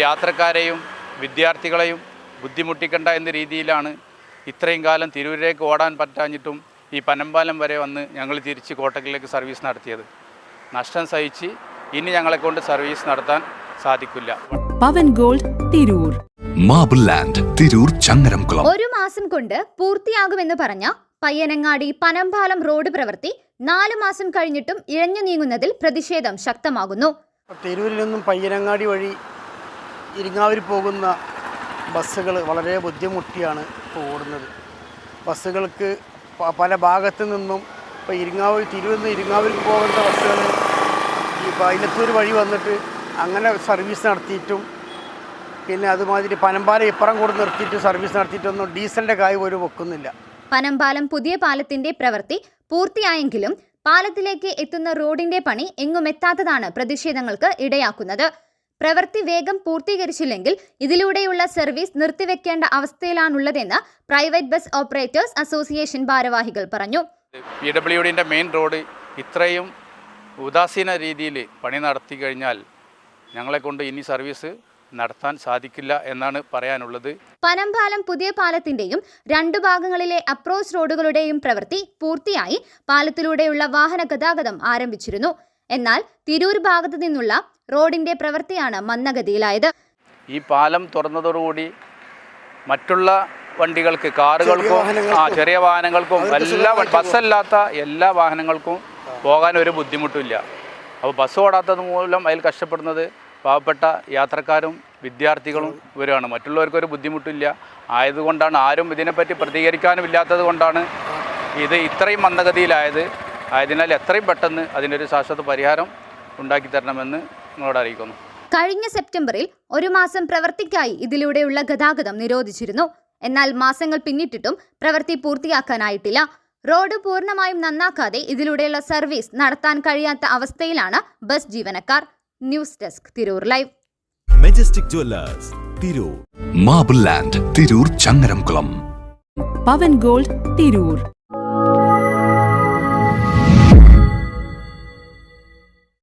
യാത്രക്കാരെയും വിദ്യാർത്ഥികളെയും ബുദ്ധിമുട്ടിക്കണ്ട എന്ന രീതിയിലാണ് ഇത്രയും കാലം തിരൂരിലേക്ക് ഓടാൻ പറ്റാഞ്ഞിട്ടും ഈ പനമ്പാലം വരെ വന്ന് ഞങ്ങൾ തിരിച്ച് കോട്ടക്കിലേക്ക് സർവീസ് നടത്തിയത്. നഷ്ടം സഹിച്ച് ഇനി ഞങ്ങളെ കൊണ്ട് സർവീസ് നടത്താൻ സാധിക്കില്ല. Pavan gold Tirur. Marble land Tirur Changaramkulam ഒരു മാസം കൊണ്ട് പൂർത്തിയാകുമെന്ന് പറഞ്ഞ പയ്യനങ്ങാടി പനമ്പാലം റോഡ് പ്രവൃത്തി നാല് മാസം കഴിഞ്ഞിട്ടും ഇഴഞ്ഞു നീങ്ങുന്നതിൽ പ്രതിഷേധം ശക്തമാകുന്നു. തിരൂരിൽ നിന്നും പയ്യനങ്ങാടി വഴി ഇരിങ്ങാവിൽ പോകുന്ന ബസ്സുകൾ വളരെ ബുദ്ധിമുട്ടിയാണ് ഇപ്പോൾ ഓടുന്നത്. ബസ്സുകൾക്ക് പല ഭാഗത്തു നിന്നും ഇപ്പോൾ ഇരിങ്ങാവ് തിരുവന്ന് നിന്ന് പോകുന്ന ബസ്സുകൾ ഈ പൈലത്തൂർ വഴി വന്നിട്ട് അങ്ങനെ സർവീസ് നടത്തിയിട്ടും പിന്നെ അതുമാതിരി പനമ്പാലം ഇപ്പുറം കൂടെ നിർത്തിയിട്ട് സർവീസ് നടത്തിയിട്ടൊന്നും ഡീസലിന്റെ കായ് പോലും വെക്കുന്നില്ല പനമ്പാലം പുതിയ പാലത്തിന്റെ പ്രവൃത്തി പൂർത്തിയായെങ്കിലും പാലത്തിലേക്ക് എത്തുന്ന റോഡിന്റെ പണി എങ്ങും എത്താത്തതാണ് പ്രതിഷേധങ്ങൾക്ക് ഇടയാക്കുന്നത്. പ്രവൃത്തി വേഗം പൂർത്തീകരിച്ചില്ലെങ്കിൽ ഇതിലൂടെയുള്ള സർവീസ് നിർത്തിവെക്കേണ്ട അവസ്ഥയിലാണുള്ളതെന്ന് പ്രൈവറ്റ് ബസ് ഓപ്പറേറ്റേഴ്സ് അസോസിയേഷൻ ഭാരവാഹികൾ പറഞ്ഞു. പി ഡബ്ല്യു ഡിന്റെ മെയിൻ റോഡ് ഇത്രയും ഉദാസീന രീതിയിൽ പണി നടത്തി കഴിഞ്ഞാൽ ഞങ്ങളെ കൊണ്ട് ഇനി സർവീസ് നടത്താൻ സാധിക്കില്ല എന്നാണ് പറയാനുള്ളത്. പനമ്പാലം പുതിയ പാലത്തിന്റെയും രണ്ടു ഭാഗങ്ങളിലെ അപ്രോച്ച് റോഡുകളുടെയും പ്രവൃത്തി പൂർത്തിയായി പാലത്തിലൂടെയുള്ള വാഹന ഗതാഗതം ആരംഭിച്ചിരുന്നു. എന്നാൽ തിരൂർ ഭാഗത്തു നിന്നുള്ള റോഡിന്റെ പ്രവൃത്തിയാണ് മന്ദഗതിയിലായത്. ഈ പാലം തുറന്നതോടുകൂടി മറ്റുള്ള വണ്ടികൾക്ക് കാറുകൾക്കും ആ ചെറിയ വാഹനങ്ങൾക്കും എല്ലാ ബസ്സല്ലാത്ത എല്ലാ വാഹനങ്ങൾക്കും പോകാൻ ഒരു ബുദ്ധിമുട്ടില്ല അപ്പോൾ ബസ് ഓടാത്തത് മൂലം അതിൽ കഷ്ടപ്പെടുന്നത് പാവപ്പെട്ട യാത്രക്കാരും വിദ്യാർത്ഥികളും ഇവരാണ്. മറ്റുള്ളവർക്ക് ഒരു ബുദ്ധിമുട്ടില്ല. ആയതുകൊണ്ടാണ് ആരും ഇതിനെപ്പറ്റി പ്രതികരിക്കാനും ഇല്ലാത്തത് കൊണ്ടാണ് ഇത് ഇത്രയും മന്ദഗതിയിലായത്. ആയതിനാൽ എത്രയും പെട്ടെന്ന് അതിനൊരു ശാശ്വത പരിഹാരം ഉണ്ടാക്കി തരണമെന്ന് നിങ്ങളോട് അറിയിക്കുന്നു. കഴിഞ്ഞ സെപ്റ്റംബറിൽ ഒരു മാസം പ്രവർത്തിക്കായി ഇതിലൂടെയുള്ള ഗതാഗതം നിരോധിച്ചിരുന്നു. എന്നാൽ മാസങ്ങൾ പിന്നിട്ടിട്ടും പ്രവൃത്തി പൂർത്തിയാക്കാനായിട്ടില്ല. റോഡ് പൂർണമായും നന്നാക്കാതെ ഇതിലൂടെയുള്ള സർവീസ് നടത്താൻ കഴിയാത്ത അവസ്ഥയിലാണ് ബസ് ജീവനക്കാർ. News desk Tirur live. Majestic jewellers Tirur. Marble land Tirur Changaramkulam. Pavan gold Tirur.